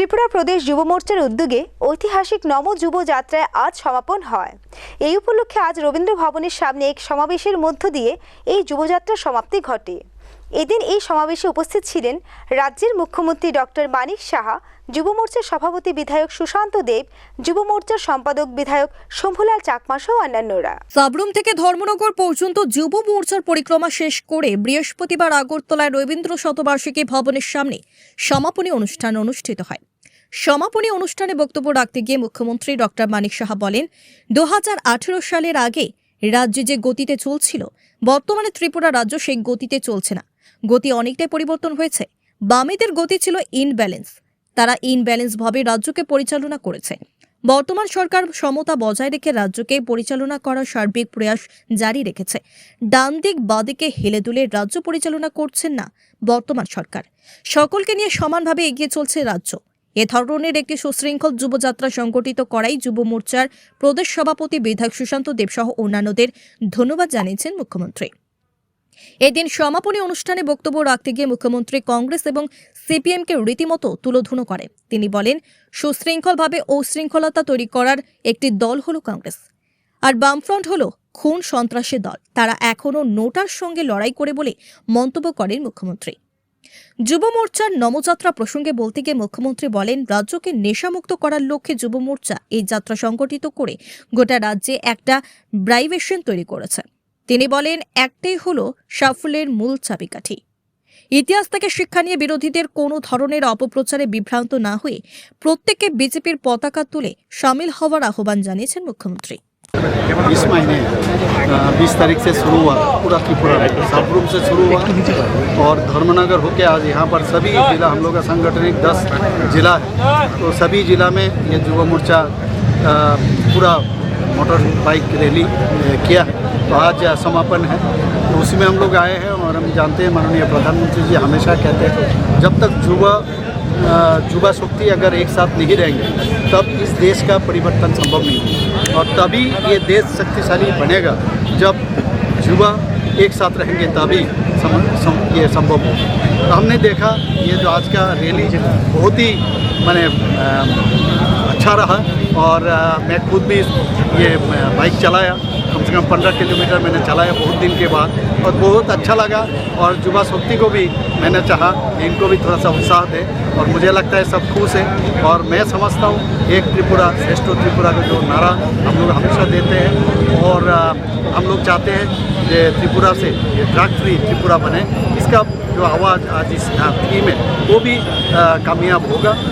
ত্রিপুরা প্রদেশ যুব মোর্চার উদ্যোগে ঐতিহাসিক নম যুব যাত্রায় আজ সমাপন হয়। এই উপলক্ষে আজ রবীন্দ্র ভবনের সামনে এক সমাবেশের মধ্য দিয়ে এই যুবযাত্রার সমাপ্তি ঘটে। এদিন এই সমাবেশে উপস্থিত ছিলেন রাজ্যের মুখ্যমন্ত্রী ডক্টর মানিক সাহা, যুব মোর্চার সভাপতি বিধায়ক সুশান্ত দেব, যুব মোর্চার সম্পাদক বিধায়ক শম্ভুলাল চাকমা সহ অন্যান্যরা। সাবরুম থেকে ধর্মনগর পর্যন্ত যুব মোর্চার পরিক্রমা শেষ করে বৃহস্পতিবার আগরতলায় রবীন্দ্র শতবার্ষিকী ভবনের সামনে সমাপনী অনুষ্ঠান অনুষ্ঠিত হয়। সমাপনী অনুষ্ঠানে বক্তব্য রাখতে গিয়ে মুখ্যমন্ত্রী ডক্টর মানিক সাহা বলেন দু হাজার আঠেরো সালের আগে রাজ্যে যে গতিতে চলছিল, বর্তমানে ত্রিপুরা রাজ্য সেই গতিতে চলছে না। গতি অনেকটাই পরিবর্তন হয়েছে। বামেদের গতি ছিল ইনব্যালেন্স। তারা ইনব্যালেন্স ভাবে রাজ্যকে পরিচালনা করেছে। বর্তমান সরকার সমতা বজায় রেখে রাজ্যকে পরিচালনা করার সার্বিক প্রয়াস জারি রেখেছে। ডান দিক বাদিকে হেলে দুলে রাজ্য পরিচালনা করছেন না বর্তমান সরকার। সকলকে নিয়ে সমানভাবে এগিয়ে চলছে রাজ্য। এ ধরনের একটি সুশৃঙ্খল যুবযাত্রা সংগঠিত করাই যুব মোর্চার প্রদেশ সভাপতি বিধায়ক সুশান্ত দেবসহ অন্যান্যদের ধন্যবাদ জানিয়েছেন মুখ্যমন্ত্রী। এদিন সমাপনী অনুষ্ঠানে বক্তব্য রাখতে গিয়ে মুখ্যমন্ত্রী কংগ্রেস এবং সিপিএমকে রীতিমতো তুলোধুনো করে। তিনি বলেন, সুশৃঙ্খলভাবে উশৃঙ্খলতা তৈরি করার একটি দল হলো কংগ্রেস। আর বামফ্রন্ট হলো খুন সন্ত্রাসের দল। তারা এখনও নোটার সঙ্গে লড়াই করে বলে মন্তব্য করেন মুখ্যমন্ত্রী। যুব মোর্চার নমযাত্রা প্রসঙ্গে বলতে গিয়ে মুখ্যমন্ত্রী বলেন, রাজ্যকে নেশামুক্ত করার লক্ষ্যে যুব মোর্চা এই যাত্রা সংগঠিত করে গোটা রাজ্যে একটা ব্রাইভেশন তৈরি করেছে। তিনি বলেন, একটাই হল সাফল্যের মূল চাবিকাঠি। ইতিহাস থেকে শিক্ষা নিয়ে বিরোধীদের কোনো ধরনের অপপ্রচারে বিভ্রান্ত না হয়ে প্রত্যেককে বিজেপির পতাকা তুলে সামিল হওয়ার আহ্বান জানিয়েছেন মুখ্যমন্ত্রী। इस महीने बीस तारीख से शुरू हुआ, पूरा त्रिपुरा में, सबरूम से शुरू हुआ और धर्मनगर होके आज यहाँ पर सभी जिला, हम लोग का संगठनिक दस जिला है। तो सभी जिला में ये युवा मोर्चा पूरा मोटर बाइक रैली किया है। तो आज समापन है। तो उसी में हम लोग आए हैं और हम जानते हैं, माननीय प्रधानमंत्री जी हमेशा कहते हैं, जब तक युवा युवा शक्ति अगर एक साथ नहीं रहेंगे, तब इस देश का परिवर्तन संभव नहीं है और तभी ये देश शक्तिशाली बनेगा जब युवा एक साथ रहेंगे तभी सम, सम, ये संभव हो तो हमने देखा ये जो आज का रैली बहुत ही मैंने अच्छा रहा और आ, मैं खुद भी ये बाइक चलाया। कम से कम पंद्रह किलोमीटर मैंने चलाया बहुत दिन के बाद और बहुत अच्छा लगा और युवा शक्ति को भी मैंने चाहा इनको भी थोड़ा सा उत्साह दे और मुझे लगता है सब खुश है और मैं समझता हूँ एक त्रिपुरा, श्रेष्ठ त्रिपुरा का जो नारा हम लोग हमेशा देते हैं और हम लोग चाहते हैं कि त्रिपुरा से ये ड्रग फ्री त्रिपुरा बने। इसका जो आवाज़ आज इस थीम है, वो भी कामयाब होगा।